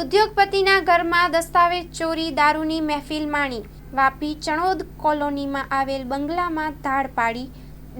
ઉદ્યોગપતિના ઘરમાં દસ્તાવેજ ચોરી, દારૂની મહેફિલ માણી. વાપી ચણોદ કોલોનીમાં આવેલ બંગલામાં ધાડ પાડી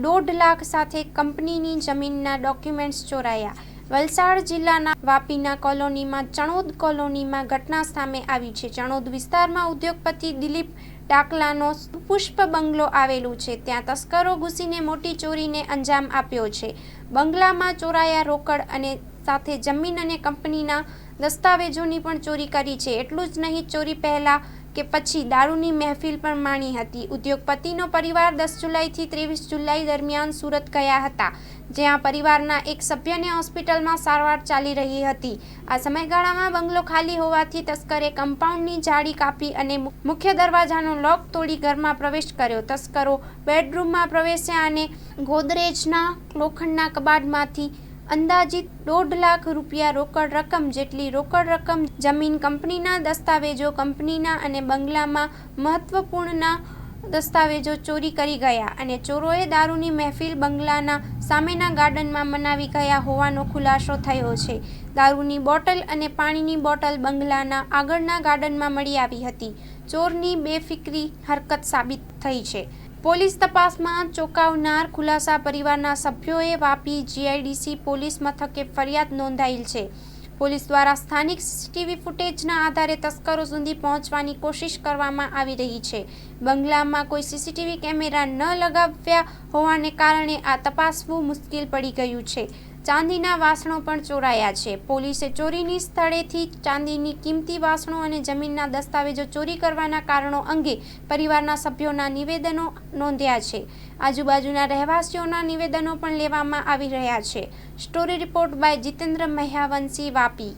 દોઢ લાખ સાથે કંપનીની જમીનના ડોક્યુમેન્ટ્સ ચોરાયા. વલસાડ જિલ્લાના વાપીના કોલોનીમાં ચણોદ કોલોનીમાં ઘટના સામે આવી છે. ચણોદ વિસ્તારમાં ઉદ્યોગપતિ દિલીપ ડાકલાનો પુષ્પ બંગલો આવેલું છે. ત્યાં તસ્કરો ઘૂસીને મોટી ચોરીને અંજામ આપ્યો છે. બંગલામાં ચોરાયા રોકડ અને સાથે જમીન અને કંપનીના દસ્તાવેજોની પણ ચોરી કરી છે. એટલું જ નહીં, ચોરી પહેલા કે પછી દારૂની મહેફિલ પણ માણી હતી. ઉદ્યોગપતિનો પરિવાર દસ જુલાઈથી ત્રેવીસ જુલાઈ દરમિયાન સુરત ગયા હતા, જ્યાં પરિવારના એક સભ્યને હોસ્પિટલમાં સારવાર ચાલી રહી હતી. આ સમયગાળામાં બંગલો ખાલી હોવાથી તસ્કરે કમ્પાઉન્ડની જાળી કાપી અને મુખ્ય દરવાજાનો લોક તોડી ઘરમાં પ્રવેશ કર્યો. તસ્કરો બેડરૂમમાં પ્રવેશ્યા અને ગોદરેજના લોખંડના કબાટમાંથી અંદાજિત દોઢ લાખ રૂપિયા રોકડ રકમ જેટલી રોકડ રકમ જમીન કંપનીના દસ્તાવેજો કંપનીના અને બંગલામાં મહત્વપૂર્ણના દસ્તાવેજો ચોરી કરી ગયા અને ચોરોએ દારૂની મહેફિલ બંગલાના સામેના ગાર્ડનમાં મનાવી ગયા હોવાનો ખુલાસો થયો છે. દારૂની બોટલ અને પાણીની બોટલ બંગલાના આગળના ગાર્ડનમાં મળી આવી હતી. ચોરની બેફિકરી હરકત સાબિત થઈ છે. પોલીસ તપાસમાં ચોંકાવનાર ખુલાસા પરિવારના સભ્યોએ વાપી જીઆઈડીસી પોલીસ મથકે ફરિયાદ નોંધાયેલ છે. પોલીસ દ્વારા સ્થાનિક સીસીટીવી ફૂટેજના આધારે તસ્કરો સુધી પહોંચવાની કોશિશ કરવામાં આવી રહી છે. બંગલામાં કોઈ સીસીટીવી કેમેરા ન લગાવ્યા હોવાને કારણે આ તપાસવું મુશ્કેલ પડી ગયું છે. ચાંદીના વાસણો પણ ચોરાયા છે. પોલીસે ચોરીની સ્થળેથી ચાંદીની કિંમતી વાસણો અને જમીનના દસ્તાવેજો ચોરી કરવાના કારણો અંગે પરિવારના સભ્યોના નિવેદનો નોંધ્યા છે. આજુબાજુના રહેવાસીઓના નિવેદનો પણ લેવામાં આવી રહ્યા છે. Story report by Jitendra Mahyavanshi Vapi.